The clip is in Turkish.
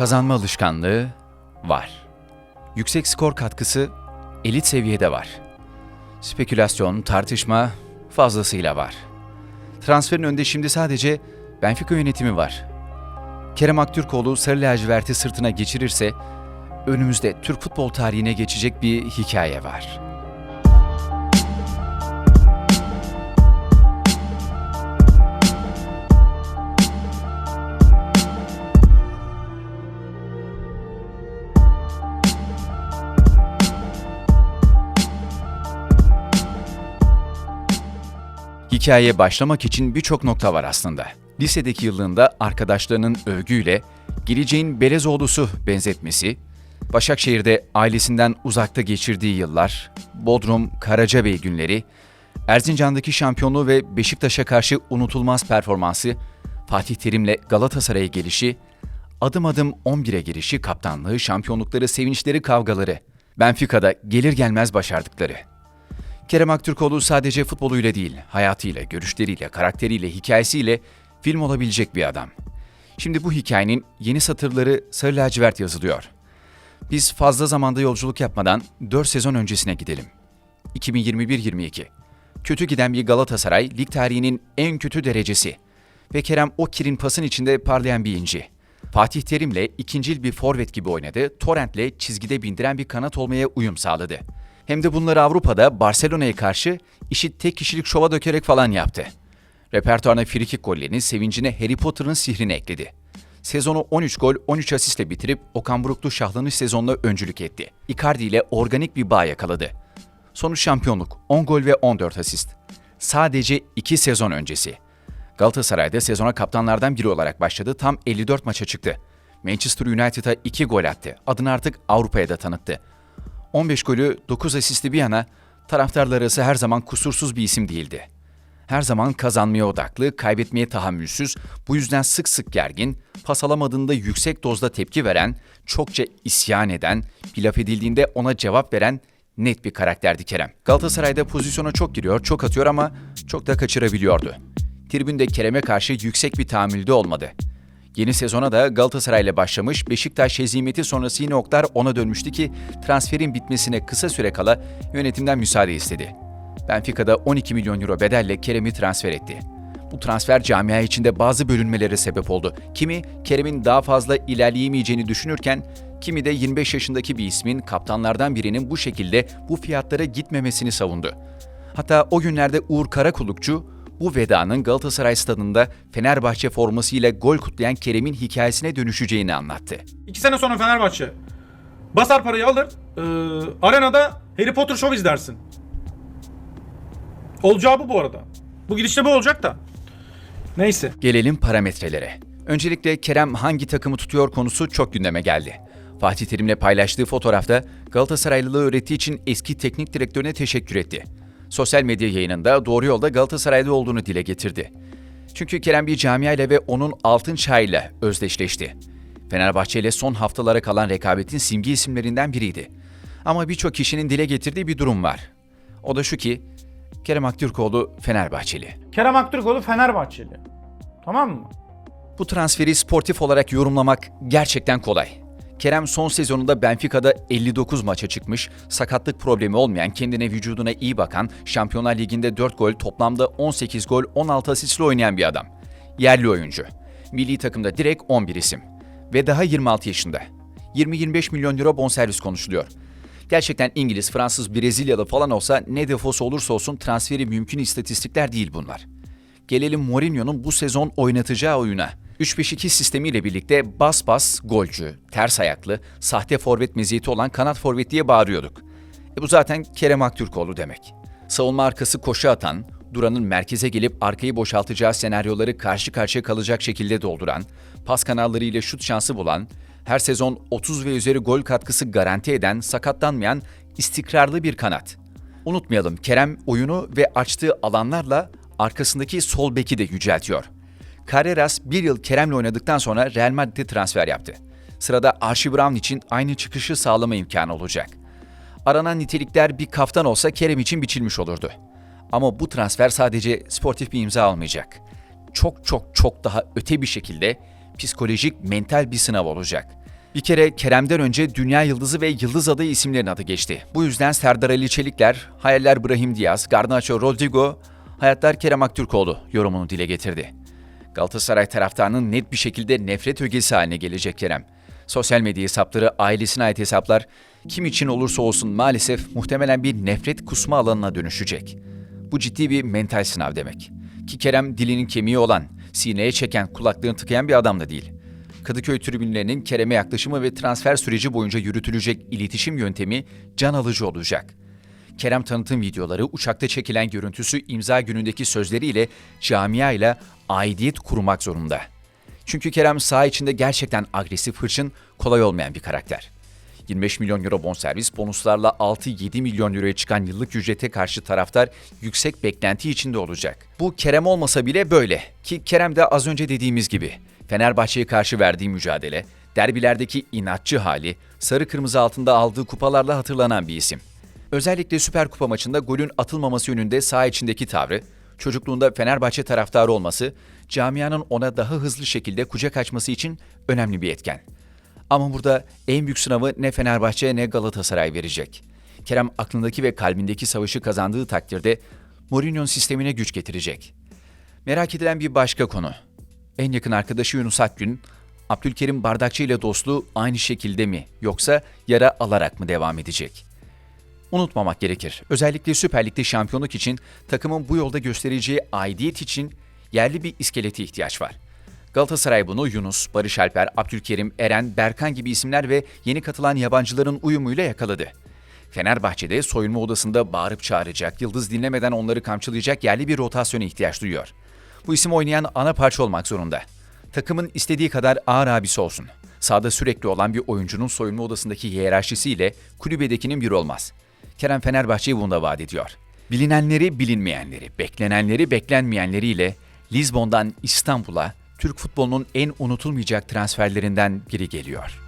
Kazanma alışkanlığı var. Yüksek skor katkısı elit seviyede var. Spekülasyon, tartışma fazlasıyla var. Transferin önünde şimdi sadece Benfica yönetimi var. Kerem Aktürkoğlu sarı laciverti sırtına geçirirse önümüzde Türk futbol tarihine geçecek bir hikaye var. Hikayeye başlamak için birçok nokta var aslında. Lisedeki yıllığında arkadaşlarının övgüyle geleceğin Belezoğlu'su benzetmesi, Başakşehir'de ailesinden uzakta geçirdiği yıllar, Bodrum, Karacabey günleri, Erzincan'daki şampiyonluğu ve Beşiktaş'a karşı unutulmaz performansı, Fatih Terim'le Galatasaray'a gelişi, adım adım 11'e girişi, kaptanlığı, şampiyonlukları, sevinçleri, kavgaları, Benfica'da gelir gelmez başardıkları. Kerem Aktürkoğlu sadece futboluyla değil, hayatıyla, görüşleriyle, karakteriyle, hikayesiyle film olabilecek bir adam. Şimdi bu hikayenin yeni satırları sarı lacivert yazılıyor. Biz fazla zamanda yolculuk yapmadan 4 sezon öncesine gidelim. 2021-22. Kötü giden bir Galatasaray lig tarihinin en kötü derecesi. Ve Kerem o kirin pasın içinde parlayan bir inci. Fatih Terim'le ikincil bir forvet gibi oynadı, Torrent'le çizgide bindiren bir kanat olmaya uyum sağladı. Hem de bunları Avrupa'da Barcelona'ya karşı işi tek kişilik şova dökerek falan yaptı. Repertuarına frikik gollerini, sevincine Harry Potter'ın sihrini ekledi. Sezonu 13 gol, 13 asistle bitirip Okan Buruklu şahlanış sezonuna öncülük etti. Icardi ile organik bir bağ yakaladı. Sonuç şampiyonluk, 10 gol ve 14 asist. Sadece 2 sezon öncesi. Galatasaray'da sezona kaptanlardan biri olarak başladı, tam 54 maça çıktı. Manchester United'a 2 gol attı, adını artık Avrupa'ya da tanıttı. 15 golü 9 asisti bir yana taraftarlar arası her zaman kusursuz bir isim değildi. Her zaman kazanmaya odaklı, kaybetmeye tahammülsüz, bu yüzden sık sık gergin, pas alamadığında yüksek dozda tepki veren, çokça isyan eden, bir laf edildiğinde ona cevap veren net bir karakterdi Kerem. Galatasaray'da pozisyona çok giriyor, çok atıyor ama çok da kaçırabiliyordu. Tribünde Kerem'e karşı yüksek bir tahammülde olmadı. Yeni sezona da Galatasaray ile başlamış, Beşiktaş hezimeti sonrası yine oklar ona dönmüştü ki transferin bitmesine kısa süre kala yönetimden müsaade istedi. Benfica'da 12 milyon euro bedelle Kerem'i transfer etti. Bu transfer camia içinde bazı bölünmelere sebep oldu. Kimi Kerem'in daha fazla ilerleyemeyeceğini düşünürken, kimi de 25 yaşındaki bir ismin kaptanlardan birinin bu şekilde bu fiyatlara gitmemesini savundu. Hatta o günlerde Uğur Karakullukçu bu vedanın Galatasaray stadında Fenerbahçe formasıyla gol kutlayan Kerem'in hikayesine dönüşeceğini anlattı. İki sene sonra Fenerbahçe basar parayı alır. e, arenada Harry Potter Show izlersin. Olacağı bu bu arada. Bu gidişle bu olacak da. Neyse. Gelelim parametrelere. Öncelikle Kerem hangi takımı tutuyor konusu çok gündeme geldi. Fatih Terim'le paylaştığı fotoğrafta Galatasaraylılığı öğrettiği için eski teknik direktörüne teşekkür etti. Sosyal medya yayınında doğru yolda Galatasaray'da olduğunu dile getirdi. Çünkü Kerem bir camiayla ve onun altın çağıyla özdeşleşti. Fenerbahçe ile son haftalara kalan rekabetin simge isimlerinden biriydi. Ama birçok kişinin dile getirdiği bir durum var. O da şu ki, Kerem Aktürkoğlu Fenerbahçeli. Kerem Aktürkoğlu Fenerbahçeli. Tamam mı? Bu transferi sportif olarak yorumlamak gerçekten kolay. Kerem son sezonunda Benfica'da 59 maça çıkmış, sakatlık problemi olmayan, kendine vücuduna iyi bakan, Şampiyonlar Ligi'nde 4 gol, toplamda 18 gol, 16 asistle oynayan bir adam. Yerli oyuncu. Milli takımda direkt 11 isim. Ve daha 26 yaşında. 20-25 milyon euro bonservis konuşuluyor. Gerçekten İngiliz, Fransız, Brezilyalı falan olsa ne defosu olursa olsun transferi mümkün istatistikler değil bunlar. Gelelim Mourinho'nun bu sezon oynatacağı oyuna. 3-5-2 sistemiyle birlikte bas bas golcü, ters ayaklı, sahte forvet meziyeti olan kanat forvet diye bağırıyorduk. E bu zaten Kerem Aktürkoğlu demek. Savunma arkası koşu atan, Duran'ın merkeze gelip arkayı boşaltacağı senaryoları karşı karşıya kalacak şekilde dolduran, pas kanalları ile şut şansı bulan, her sezon 30 ve üzeri gol katkısı garanti eden, sakatlanmayan, istikrarlı bir kanat. Unutmayalım Kerem oyunu ve açtığı alanlarla arkasındaki sol beki de yüceltiyor. Carreras bir yıl Kerem'le oynadıktan sonra Real Madrid'e transfer yaptı. Sırada Archie Brown için aynı çıkışı sağlama imkanı olacak. Aranan nitelikler bir kaftan olsa Kerem için biçilmiş olurdu. Ama bu transfer sadece sportif bir imza almayacak. Çok çok çok daha öte bir şekilde psikolojik, mental bir sınav olacak. Bir kere Kerem'den önce Dünya Yıldızı ve Yıldız Adayı isimlerin adı geçti. Bu yüzden Serdar Ali Çelikler, hayaller Brahim Diaz, Garnacho Rodrigo, hayatlar Kerem Aktürkoğlu yorumunu dile getirdi. Galatasaray taraftarının net bir şekilde nefret ögesi haline gelecek Kerem. Sosyal medya hesapları ailesine ait hesaplar kim için olursa olsun maalesef muhtemelen bir nefret kusma alanına dönüşecek. Bu ciddi bir mental sınav demek. Ki Kerem dilinin kemiği olan, sineye çeken, kulaklarını tıkayan bir adam da değil. Kadıköy tribünlerinin Kerem'e yaklaşımı ve transfer süreci boyunca yürütülecek iletişim yöntemi can alıcı olacak. Kerem tanıtım videoları, uçakta çekilen görüntüsü imza günündeki sözleriyle camia ile aidiyet kurmak zorunda. Çünkü Kerem saha içinde gerçekten agresif, hırçın, kolay olmayan bir karakter. 25 milyon euro bonservis bonuslarla 6-7 milyon euroya çıkan yıllık ücrete karşı taraftar yüksek beklenti içinde olacak. Bu Kerem olmasa bile böyle. Ki Kerem de az önce dediğimiz gibi Fenerbahçe'ye karşı verdiği mücadele, derbilerdeki inatçı hali, sarı kırmızı altında aldığı kupalarla hatırlanan bir isim. Özellikle Süper Kupa maçında golün atılmaması yönünde saha içindeki tavrı, çocukluğunda Fenerbahçe taraftarı olması, camianın ona daha hızlı şekilde kucak açması için önemli bir etken. Ama burada en büyük sınavı ne Fenerbahçe ne Galatasaray verecek. Kerem aklındaki ve kalbindeki savaşı kazandığı takdirde Mourinho'nun sistemine güç getirecek. Merak edilen bir başka konu. En yakın arkadaşı Yunus Akgün, Abdülkerim Bardakçı ile dostluğu aynı şekilde mi yoksa yara alarak mı devam edecek? Unutmamak gerekir. Özellikle Süper Lig'de şampiyonluk için takımın bu yolda göstereceği aidiyet için yerli bir iskelete ihtiyaç var. Galatasaray bunu Yunus, Barış Alper, Abdülkerim, Eren, Berkan gibi isimler ve yeni katılan yabancıların uyumuyla yakaladı. Fenerbahçe'de soyunma odasında bağırıp çağıracak, yıldız dinlemeden onları kamçılayacak yerli bir rotasyona ihtiyaç duyuyor. Bu isim oynayan ana parça olmak zorunda. Takımın istediği kadar ağır abisi olsun. Sahada sürekli olan bir oyuncunun soyunma odasındaki hiyerarşisiyle kulübedekinin bir olmaz. Kerem Fenerbahçe'yi bunda vaat ediyor. Bilinenleri bilinmeyenleri, beklenenleri beklenmeyenleriyle Lizbon'dan İstanbul'a Türk futbolunun en unutulmayacak transferlerinden biri geliyor.